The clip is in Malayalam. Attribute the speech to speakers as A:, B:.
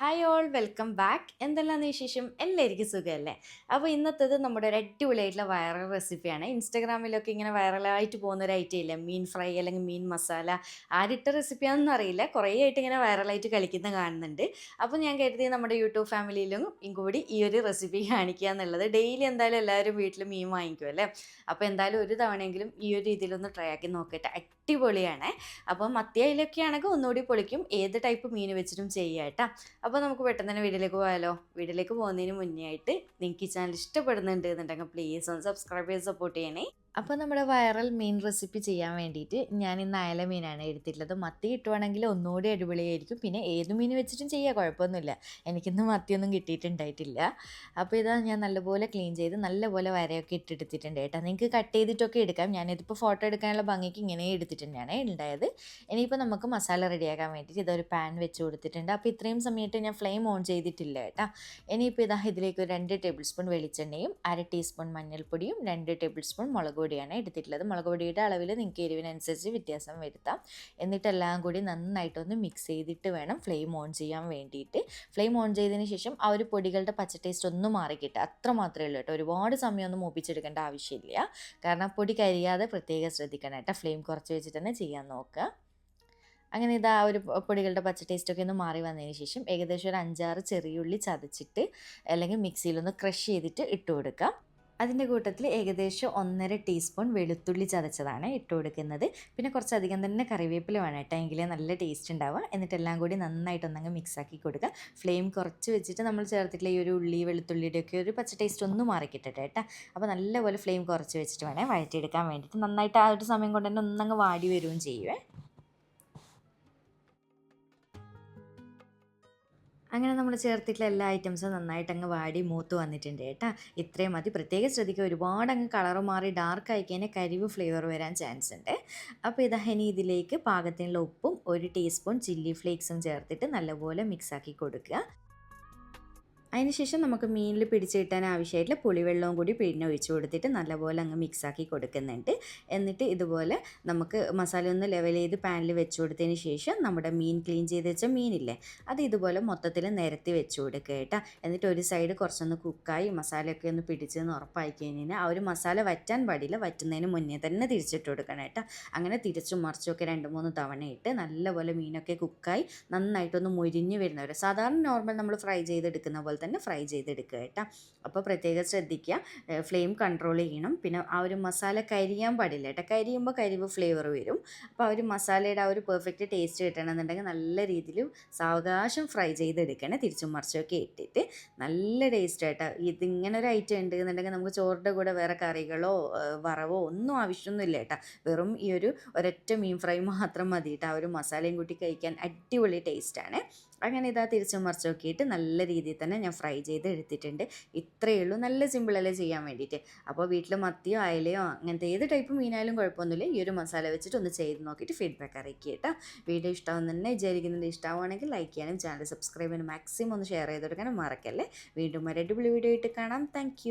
A: ഹായ് ഓൾ വെൽക്കം ബാക്ക് എന്തെല്ലാം വിശേഷം? എല്ലാവർക്കും സുഖമല്ലേ? അപ്പോൾ ഇന്നത്തേത് നമ്മുടെ ഒരു അടിപൊളിയായിട്ടുള്ള വൈറൽ റെസിപ്പിയാണ് ഇൻസ്റ്റാഗ്രാമിലൊക്കെ ഇങ്ങനെ വൈറലായിട്ട് പോകുന്ന ഒരു ഐറ്റം ഇല്ല? മീൻ ഫ്രൈ അല്ലെങ്കിൽ മീൻ മസാല ആരിട്ട റെസിപ്പിയാണെന്ന് അറിയില്ല. കുറേ ആയിട്ട് ഇങ്ങനെ വൈറലായിട്ട് കളിക്കുന്ന കാണുന്നുണ്ട്. അപ്പോൾ ഞാൻ കരുതി നമ്മുടെ യൂട്യൂബ് ഫാമിലിയിലും കൂടി ഈ ഒരു റെസിപ്പി കാണിക്കുക എന്നുള്ളത്. ഡെയിലി എന്തായാലും എല്ലാവരും വീട്ടിൽ മീൻ വാങ്ങിക്കും അല്ലേ? അപ്പോൾ എന്തായാലും ഒരു തവണയെങ്കിലും ഈ ഒരു രീതിയിലൊന്ന് ട്രൈ ആക്കി നോക്കട്ടെ. അടിപൊളിയാണ്. അപ്പോൾ മത്തിയയിലൊക്കെ ആണെങ്കിൽ ഒന്നുകൂടി പൊളിക്കും. ഏത് ടൈപ്പ് മീൻ വെച്ചിട്ടും ചെയ്യാം കേട്ടോ. അപ്പോൾ നമുക്ക് പെട്ടെന്ന് തന്നെ വീഡിയോയിലേക്ക് പോയാലോ? വീഡിയോയിലേക്ക് പോകുന്നതിന് മുന്നേ ആയിട്ട് നിങ്ങൾക്ക് ഈ ചാനൽ ഇഷ്ടപ്പെടുന്നുണ്ട് എന്നുണ്ടെങ്കിൽ പ്ലീസ് ഒന്ന് സബ്സ്ക്രൈബ് ചെയ്ത് സപ്പോർട്ട് ചെയ്യണേ. അപ്പോൾ നമ്മുടെ വൈറൽ മീൻ റെസിപ്പി ചെയ്യാൻ വേണ്ടിയിട്ട് ഞാൻ ഇന്ന് അയല മീനാണ് എടുത്തിട്ടുള്ളത്. മത്തി കിട്ടുവാണെങ്കിൽ ഒന്നുകൂടി അടിപൊളിയായിരിക്കും. പിന്നെ ഏത് മീൻ വെച്ചിട്ടും ചെയ്യാം കുഴപ്പമൊന്നുമില്ല. എനിക്കിന്ന് മത്തിയൊന്നും കിട്ടിയിട്ടുണ്ടായിട്ടില്ല. അപ്പോൾ ഇതാ ഞാൻ നല്ലപോലെ ക്ലീൻ ചെയ്ത് നല്ലപോലെ വരയൊക്കെ ഇട്ടെടുത്തിട്ടുണ്ട് കേട്ടോ. നിങ്ങൾക്ക് കട്ട് ചെയ്തിട്ടൊക്കെ എടുക്കാം. ഞാനിതിപ്പോൾ ഫോട്ടോ എടുക്കാനുള്ള ഭംഗിക്ക് ഇങ്ങനെ എടുത്തിട്ടുണ്ടാണ് ഉണ്ടായത്. ഇനിയിപ്പോൾ നമുക്ക് മസാല റെഡിയാക്കാൻ വേണ്ടിയിട്ട് ഇതൊരു പാൻ വെച്ച് കൊടുത്തിട്ടുണ്ട്. അപ്പോൾ ഇത്രയും സമയത്ത് ഞാൻ ഫ്ലെയിം ഓൺ ചെയ്തിട്ടില്ല കേട്ടോ. ഇനിയിപ്പോൾ ഇതാ ഇതിലേക്ക് ഒരു രണ്ട് ടേബിൾ സ്പൂൺ വെളിച്ചെണ്ണയും അര ടീസ്പൂൺ മഞ്ഞൾപ്പൊടിയും രണ്ട് ടേബിൾ സ്പൂൺ മുളക് പൊടിയാണ് എടുത്തിട്ടുള്ളത്. മുളക് പൊടിയുടെ അളവിൽ നിങ്ങൾക്ക് എരിവിനനുസരിച്ച് വ്യത്യാസം വരുത്താം. എന്നിട്ട് എല്ലാം കൂടി നന്നായിട്ടൊന്ന് മിക്സ് ചെയ്തിട്ട് വേണം ഫ്ലെയിം ഓൺ ചെയ്യാൻ വേണ്ടിയിട്ട്. ഫ്ലെയിം ഓൺ ചെയ്തതിന് ശേഷം ആ ഒരു പൊടികളുടെ പച്ച ടേസ്റ്റ് ഒന്ന് മാറിക്കിട്ടുക അത്ര മാത്രമേ ഉള്ളൂ കേട്ടോ. ഒരുപാട് സമയമൊന്നും മൂപ്പിച്ചെടുക്കേണ്ട ആവശ്യമില്ല. കാരണം പൊടി കരിയാതെ പ്രത്യേകം ശ്രദ്ധിക്കണം കേട്ടോ. ഫ്ലെയിം കുറച്ച് വെച്ചിട്ട് തന്നെ ചെയ്യാൻ നോക്കുക. അങ്ങനെ ഇതാ ഒരു പൊടികളുടെ പച്ച ടേസ്റ്റൊക്കെ ഒന്ന് മാറി വന്നതിന് ശേഷം ഏകദേശം ഒരു അഞ്ചാറ് ചെറിയുള്ളി ചതച്ചിട്ട് അല്ലെങ്കിൽ മിക്സിയിലൊന്ന് ക്രഷ് ചെയ്തിട്ട് ഇട്ട് കൊടുക്കാം അതിന്റെ കൂട്ടത്തിൽ ഏകദേശം ഒന്നര ടീസ്പൂൺ വെളുത്തുള്ളി ചതച്ചതാണ് ഇട്ട് കൊടുക്കുന്നത്. പിന്നെ കുറച്ചധികം തന്നെ കറിവേപ്പില വേണം കേട്ടോ എങ്കിലേ നല്ല ടേസ്റ്റ് ഉണ്ടാവുക. എന്നിട്ടെല്ലാം കൂടി നന്നായിട്ടൊന്നങ്ങ് മിക്സ് ആക്കി കൊടുക്കുക. ഫ്ലെയിം കുറച്ച് വെച്ചിട്ട് നമ്മൾ ചേർത്തിട്ടുള്ള ഈ ഒരു ഉള്ളി വെളുത്തുള്ളിയുടെയൊക്കെ ഒരു പച്ച ടേസ്റ്റ് ഒന്ന് മാറിക്കിട്ടട്ടെ കേട്ടോ. അപ്പോൾ നല്ലപോലെ ഫ്ലെയിം കുറച്ച് വെച്ചിട്ട് വേണേൽ വഴറ്റിയെടുക്കാൻ വേണ്ടിയിട്ട് നന്നായിട്ട് ആ ഒരു സമയം കൊണ്ട് തന്നെ ഒന്നങ്ങ് വാടി വരികയും ചെയ്യുവേ. അങ്ങനെ നമ്മൾ ചേർത്തിട്ടുള്ള എല്ലാ ഐറ്റംസും നന്നായിട്ട് അങ്ങ് വാടി മൂത്ത് വന്നിട്ടുണ്ട് കേട്ടോ. ഇത്രയും മതി. പ്രത്യേകം ശ്രദ്ധിക്കുക ഒരുപാട് അങ്ങ് കളർ മാറി ഡാർക്ക് ആയി കഴിഞ്ഞാൽ കരിവ് ഫ്ലേവർ വരാൻ ചാൻസ് ഉണ്ട്. അപ്പോൾ ഇതാ ഇനി ഇതിലേക്ക് പാകത്തിനുള്ള ഉപ്പും ഒരു ടീസ്പൂൺ ചില്ലി ഫ്ലേക്സും ചേർത്തിട്ട് നല്ലപോലെ മിക്സാക്കി കൊടുക്കുക. അതിനുശേഷം നമുക്ക് മീനിൽ പിടിച്ച് കിട്ടാൻ ആവശ്യമായിട്ടുള്ള പുളിവെള്ളവും കൂടി പിഴിഞ്ഞ് ഒഴിച്ച് കൊടുത്തിട്ട് നല്ലപോലെ അങ്ങ് മിക്സാക്കി കൊടുക്കുന്നുണ്ട്. എന്നിട്ട് ഇതുപോലെ നമുക്ക് മസാല ഒന്ന് ലെവൽ ചെയ്ത് പാനിൽ വെച്ച് കൊടുത്തതിന് ശേഷം നമ്മുടെ മീൻ ക്ലീൻ ചെയ്ത് വെച്ച മീനില്ലേ അത് ഇതുപോലെ മൊത്തത്തിൽ നിരത്തി വെച്ച് കൊടുക്കുക കേട്ടോ. എന്നിട്ട് ഒരു സൈഡ് കുറച്ചൊന്ന് കുക്കായി മസാലയൊക്കെ ഒന്ന് പിടിച്ചെന്ന് ഉറപ്പായി കഴിഞ്ഞാൽ ആ ഒരു മസാല വറ്റാൻ പാടില്ല വറ്റുന്നതിന് മുന്നേ തന്നെ തിരിച്ചിട്ട് കൊടുക്കണം കേട്ടോ. അങ്ങനെ തിരിച്ചും മറിച്ചൊക്കെ രണ്ട് മൂന്ന് തവണ ഇട്ട് നല്ലപോലെ മീനൊക്കെ കുക്കായി നന്നായിട്ടൊന്ന് മുരിഞ്ഞ് വരുന്നവരെ. സാധാരണ നോർമൽ നമ്മൾ ഫ്രൈ ചെയ്തെടുക്കുന്ന പോലെ തന്നെ ഫ്രൈ ചെയ്തെടുക്കുക കേട്ടോ. അപ്പോൾ പ്രത്യേകം ശ്രദ്ധിക്കുക. ഫ്ലെയിം കൺട്രോൾ ചെയ്യണം. പിന്നെ ആ ഒരു മസാല കരിയാൻ പാടില്ല കേട്ടോ. കരിയുമ്പോൾ കരിവ് ഫ്ലേവർ വരും. അപ്പോൾ ആ ഒരു മസാലയുടെ ആ ഒരു പെർഫെക്റ്റ് ടേസ്റ്റ് കിട്ടണമെന്നുണ്ടെങ്കിൽ നല്ല രീതിയിൽ സാവകാശം ഫ്രൈ ചെയ്തെടുക്കണം. തിരിച്ചും മറിച്ചൊക്കെ ഇട്ടിട്ട് നല്ല ടേസ്റ്റ് ആയിട്ടോ ഇതിങ്ങനെ ഒരു ഐറ്റം ഉണ്ട് എന്നുണ്ടെങ്കിൽ നമുക്ക് ചോറിന്റെ കൂടെ വേറെ കറികളോ വറവോ ഒന്നും ആവശ്യമൊന്നുമില്ല കേട്ടോ. വെറും ഈ ഒരു ഒരൊറ്റ മീൻ ഫ്രൈ മാത്രം മതി കേട്ടോ. ആ ഒരു മസാലയും കൂട്ടി കഴിക്കാൻ അടിപൊളി ടേസ്റ്റാണ് അങ്ങനെ ഇതാ തിരിച്ചും മറിച്ചൊക്കെയിട്ട് നല്ല രീതിയിൽ തന്നെ ഞാൻ ഫ്രൈ ചെയ്ത് എടുത്തിട്ടുണ്ട്. ഇത്രയേ ഉള്ളൂ. നല്ല സിമ്പിളല്ലേ ചെയ്യാൻ വേണ്ടിയിട്ട്. അപ്പോൾ വീട്ടിൽ മത്തിയോ അയലയോ അങ്ങനത്തെ ഏത് ടൈപ്പ് മീനായാലും കുഴപ്പമൊന്നുമില്ല. ഈ ഒരു മസാല വെച്ചിട്ട് ഒന്ന് ചെയ്ത് നോക്കിയിട്ട് ഫീഡ്ബാക്ക് അറിയിക്കുക കേട്ടോ. വീഡിയോ ഇഷ്ടമാവുന്ന തന്നെ വിചാരിക്കുന്നത് ഇഷ്ടമാവുകയാണെങ്കിൽ ലൈക്ക് ചെയ്യാനും ചാനൽ സബ്സ്ക്രൈബ് ചെയ്യാനും മാക്സിമം ഒന്ന് ഷെയർ ചെയ്ത് കൊടുക്കാനും മറക്കല്ലേ? വീണ്ടും ഒരു അടിപൊളി വീഡിയോ ആയിട്ട് കാണാം. താങ്ക്